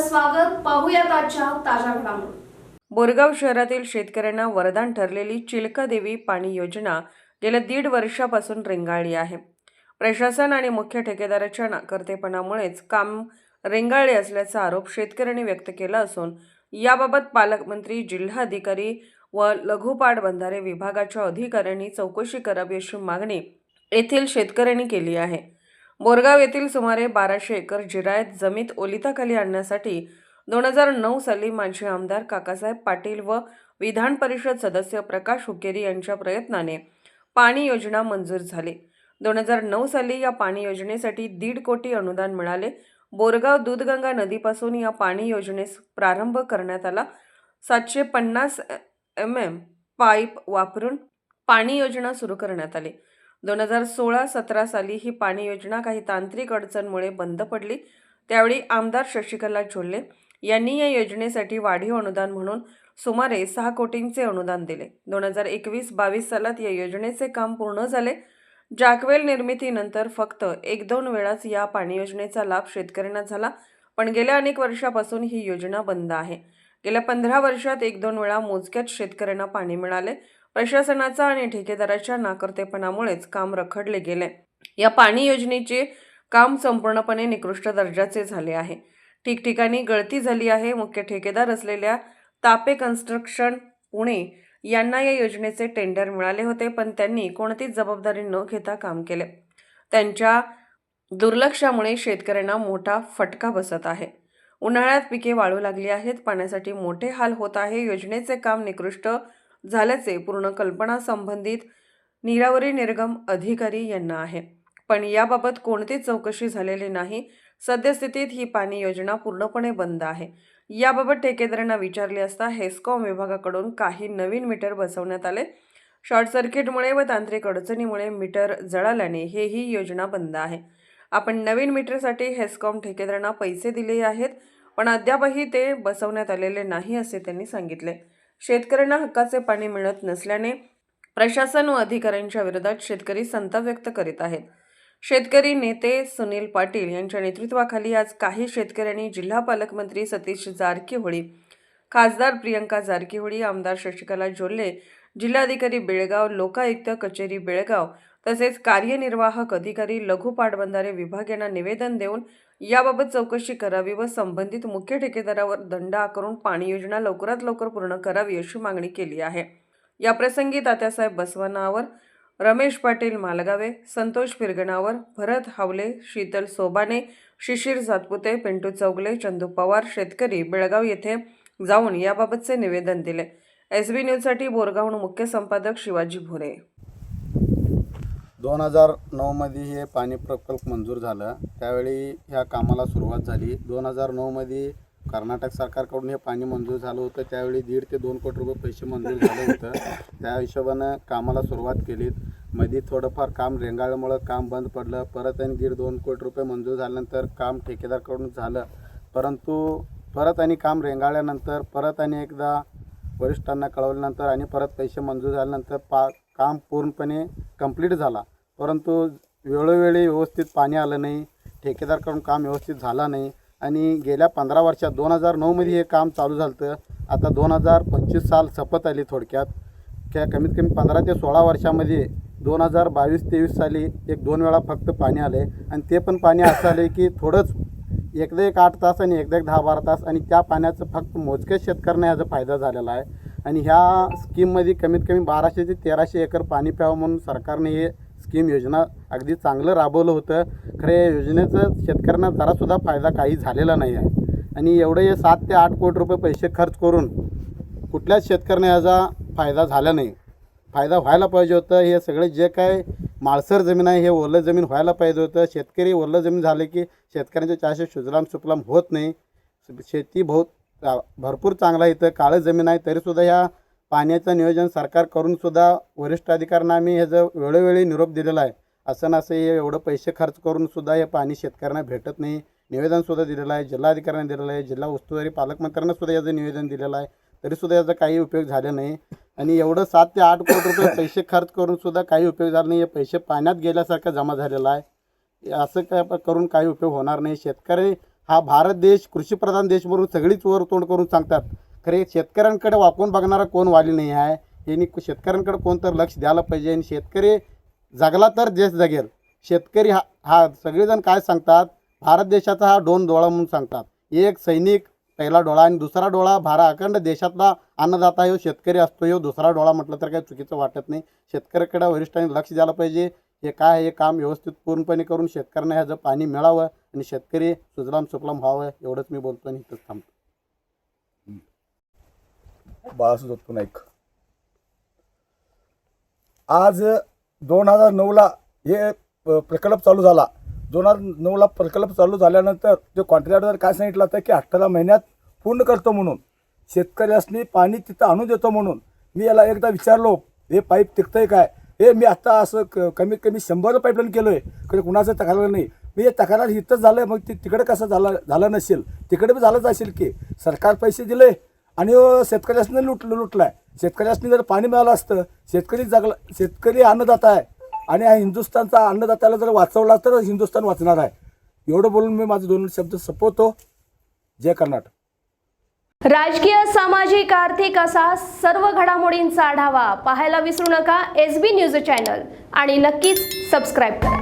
स्वागत पाहूयात आजच्या ताज्या घडामोडी. बोरगाव शहरातील शेतकऱ्यांना वरदान ठरलेली चिलका देवी पाणी योजना गेल्या दीड वर्षापासून रेंगाळली आहे. प्रशासन आणि मुख्य ठेकेदाराच्या नाकर्तेपणामुळेच काम रेंगाळले असल्याचा आरोप शेतकऱ्यांनी व्यक्त केला असून याबाबत पालकमंत्री जिल्हाधिकारी व लघुपाट बंधारे विभागाच्या अधिकाऱ्यांनी चौकशी करावी अशी मागणी येथील शेतकऱ्यांनी केली आहे. बोरगाव येथील सुमारे बाराशे एकर जिरायत जमीत ओलिताखाली आणण्यासाठी दोन हजार नऊ साली माजी आमदार काकासाहेब पाटील व विधान परिषद सदस्य प्रकाश हुकेरी यांच्या प्रयत्नाने पाणी योजना मंजूर झाली. दोन हजार नऊ साली या पाणी योजनेसाठी दीड कोटी अनुदान मिळाले. बोरगाव दूधगंगा नदीपासून या पाणी योजनेस प्रारंभ करण्यात आला. सातशे पन्नास एम एम पाईप वापरून पाणी योजना सुरू करण्यात आली. दोन हजार सोळा सतरा साली ही पाणी योजना काही तांत्रिक अडचणमुळे बंद पडली. त्यावेळी आमदार शशिकला झोल्ले यांनी या योजनेसाठी वाढीव अनुदान म्हणून सुमारे सहा कोटींचे अनुदान दिले. दोन हजार एकवीस बावीस सालात या योजनेचे काम पूर्ण झाले. जॅकवेल निर्मितीनंतर फक्त एक दोन वेळाच या पाणी योजनेचा लाभ शेतकऱ्यांना झाला. पण गेल्या अनेक वर्षापासून ही योजना बंद आहे. गेल्या पंधरा वर्षात एक दोन वेळा मोजक्याच शेतकऱ्यांना पाणी मिळाले. प्रशासनाचा आणि ठेकेदाराच्या नाकर्तेपणामुळेच काम रखडले गेले. या पाणी योजनेचे काम संपूर्णपणे निकृष्ट दर्जाचे झाले आहे. ठिकठिकाणी गळती झाली आहे. मुख्य ठेकेदार असलेल्या तापे कन्स्ट्रक्शन पुणे यांना या योजनेचे टेंडर मिळाले होते पण त्यांनी कोणतीच जबाबदारी न घेता काम केले. त्यांच्या दुर्लक्षामुळे शेतकऱ्यांना मोठा फटका बसत आहे. उन्हाळ्यात पिके वाळू लागली आहेत. पाण्यासाठी मोठे हाल होत आहे. योजनेचे काम निकृष्ट झाल्याचे पूर्ण कल्पना संबंधित निरावरी निर्गम अधिकारी यांना आहे. पण याबाबत कोणतीच चौकशी झालेली नाही सद्यस्थितीत ही पाणी योजना पूर्णपणे बंद आहे. याबाबत ठेकेदारांना विचारले असता हेस्कॉम विभागाकडून काही नवीन मीटर बसवण्यात आले. शॉर्ट सर्किटमुळे व तांत्रिक अडचणीमुळे मीटर जळाल्याने हे ही योजना बंद आहे. आपण नवीन मीटरसाठी हेस्कॉम ठेकेदारांना पैसे दिले आहेत पण अद्यापही ते बसवण्यात आलेले नाही असे त्यांनी सांगितले. शेतकऱ्यांना हक्काचे पाणी मिळत नसल्याने प्रशासन व अधिकाऱ्यांच्या विरोधात शेतकरी संताप व्यक्त करीत आहेत. शेतकरी नेते सुनील पाटील यांच्या नेतृत्वाखाली आज काही शेतकऱ्यांनी जिल्हा पालकमंत्री सतीश जारकीहोळी खासदार प्रियंका जारकीहोळी आमदार शशिकला जोल्ले जिल्हाधिकारी बेळगाव लोकायुक्त कचेरी बेळगाव तसेच कार्यनिर्वाहक अधिकारी लघु पाटबंधारे विभाग यांना निवेदन देऊन याबाबत चौकशी करावी व संबंधित मुख्य ठेकेदारावर दंड आकारून पाणी योजना लवकरात लवकर पूर्ण करावी अशी मागणी केली आहे. याप्रसंगी तात्यासाहेब बसवनावर रमेश पाटील मालगावे संतोष फिरगणावर भरत हावले शीतल सोबाने शिशिर सातपुते पिंटू चौगले चंदू पवार शेतकरी बेळगाव येथे जाऊन याबाबतचे निवेदन दिले. एस बी न्यूजसाठी बोरगावहून मुख्य संपादक शिवाजी भोरे. दोन हजार नऊमध्ये हे पाणी प्रकल्प मंजूर झालं. त्यावेळी ह्या कामाला सुरुवात झाली. दोन हजार नऊमध्ये कर्नाटक सरकारकडून हे पाणी मंजूर झालं होतं. त्यावेळी दीड ते दोन कोटी रुपये पैसे मंजूर झालं होतं. त्या हिशोबानं कामाला सुरुवात केली. मध्ये थोडंफार काम रेंगाळल्यामुळं काम बंद पडलं. परत आणि दीड दोन कोटी रुपये मंजूर झाल्यानंतर काम ठेकेदारकडून झालं. परंतु परत आणि काम रेंगाळल्यानंतर परत आणि एकदा वरिष्ठांना कळवल्यानंतर आणि परत पैसे मंजूर झाल्यानंतर पा काम पूर्णपणे कंप्लीट झाला. परंतु वेळोवेळी व्यवस्थित पाणी आलं नाही ठेकेदारकडून काम व्यवस्थित झालं नाही आणि गेल्या पंधरा वर्षात दोन हजार नऊमध्ये हे काम चालू झालं होतं आता दोन हजार पंचवीस साल सपत आली थोडक्यात. त्या कमीत कमी पंधरा ते सोळा वर्षामध्ये दोन हजार बावीस तेवीस साली एक दोन वेळा फक्त पाणी आले आणि ते पण पाणी असं आले की थोडंच एकदा एक आठ तास आणि एकदा एक दहा बारा तास आणि त्या पाण्याचं फक्त मोजक्याच शेतकऱ्यांना याचा फायदा झालेला आहे. आणि ह्या स्कीममध्ये कमीत कमी बाराशे ते तेराशे एकर पाणी प्यावं म्हणून सरकारने हे स्कीम योजना अगदी चांगलं राबवलं होतं. खरं या योजनेचं शेतकऱ्यांना जरासुद्धा फायदा काही झालेला नाही आहे. आणि एवढे हे सात ते आठ कोटी रुपये पैसे खर्च करून कुठल्याच शेतकऱ्यांना याचा फायदा झाला नाही. फायदा व्हायला पाहिजे होतं. हे सगळे जे काय माळसर जमीन आहे हे ओलं जमीन व्हायला पाहिजे होतं. शेतकरी ओलं जमीन झाले की शेतकऱ्यांचे चारशे सुजलाम सुफलाम होत नाही. शेती बहुत भरपूर चांगला आहे इथं. काळं जमीन आहे तरीसुद्धा ह्या पाण्याचं नियोजन सरकार करूनसुद्धा वरिष्ठ अधिकाऱ्यांना आम्ही ह्याचं वेळोवेळी निरोप दिलेला आहे. असं नसं हे एवढं पैसे खर्च करूनसुद्धा हे पाणी शेतकऱ्यांना भेटत नाही. निवेदनसुद्धा दिलेलं आहे जिल्हाधिकाऱ्यांना दिलेलं आहे जिल्हा उस्तुवारी पालकमंत्र्यांनासुद्धा याचं निवेदन दिलेलं आहे. तरीसुद्धा याचा काही उपयोग झाला नाही. आणि एवढं सात ते आठ कोटी रुपये पैसे खर्च करून सुद्धा काही उपयोग झाला नाही. हे पैसे पाण्यात गेल्यासारखं जमा झालेला आहे. असं काय करून काही उपयोग होणार नाही. शेतकरी हा भारत देश कृषीप्रधान देश म्हणून सगळीच वर तोंड करून सांगतात. खरे शेतकऱ्यांकडे वाकून बघणारा कोण वाली नाही आहे. यांनी शेतकऱ्यांकडे कोण तर लक्ष द्यायला पाहिजे. आणि शेतकरी जगला तर देश जगेल. शेतकरी हा हा सगळेजण काय सांगतात? भारत देशाचा हा डोन डोळा म्हणून सांगतात. एक सैनिक पहिला डोळा आणि दुसरा डोळा भारा अखंड देशातला अन्नदाता ह्यो हो, शेतकरी असतो ह्यो दुसरा डोळा म्हटलं तर काही चुकीचं वाटत नाही. शेतकऱ्याकडे वरिष्ठांनी लक्ष द्यायला पाहिजे. हे काय हे काम व्यवस्थित पूर्णपणे करून शेतकऱ्यांना ह्याचं पाणी मिळावं आणि शेतकरी सुजलाम सुफलाम व्हावं एवढंच मी बोलतो आणि इथंच थांबतो. बाळासाहेब नाईक. आज दोन हजार नऊला हे प्रकल्प चालू झाला. दोन हजार नऊला प्रकल्प चालू झाल्यानंतर जो कॉन्ट्रॅक्टर काय सांगितलं होतं की अठरा महिन्यात पूर्ण करतो म्हणून शेतकऱ्यासनी पाणी तिथं आणून देतो म्हणून मी याला एकदा विचारलो हे पाईप टिकतंय काय? हे मी आत्ता असं क कमीत कमी शंभर पाईपलाईन केलो आहे कधी कुणाचं तक्रार नाही. मी हे तक्रार इथंच झालं मग ते तिकडे कसं झालं झालं नसेल? तिकडे बी झालंच असेल की? सरकार पैसे दिले आणि अ, शेतकऱ्यासनी लुटलं लुटलाय. शेतकऱ्यासनी जर पाणी मिळालं असतं शेतकरी जगला शेतकरी अन्नदाता आहे. आणि हा हिंदुस्थानचा अन्नदात्याला जर वाचवला तर हिंदुस्थान वाचणार आहे. एवढं बोलून मी माझे दोन शब्द संपवतो. जय कर्नाटक. राजकीय सामाजिक आर्थिक असा सर्व घडामोडींचा आढावा पाहायला विसरू नका. एस बी न्यूज चॅनल आणि नक्कीच सबस्क्राईब करा.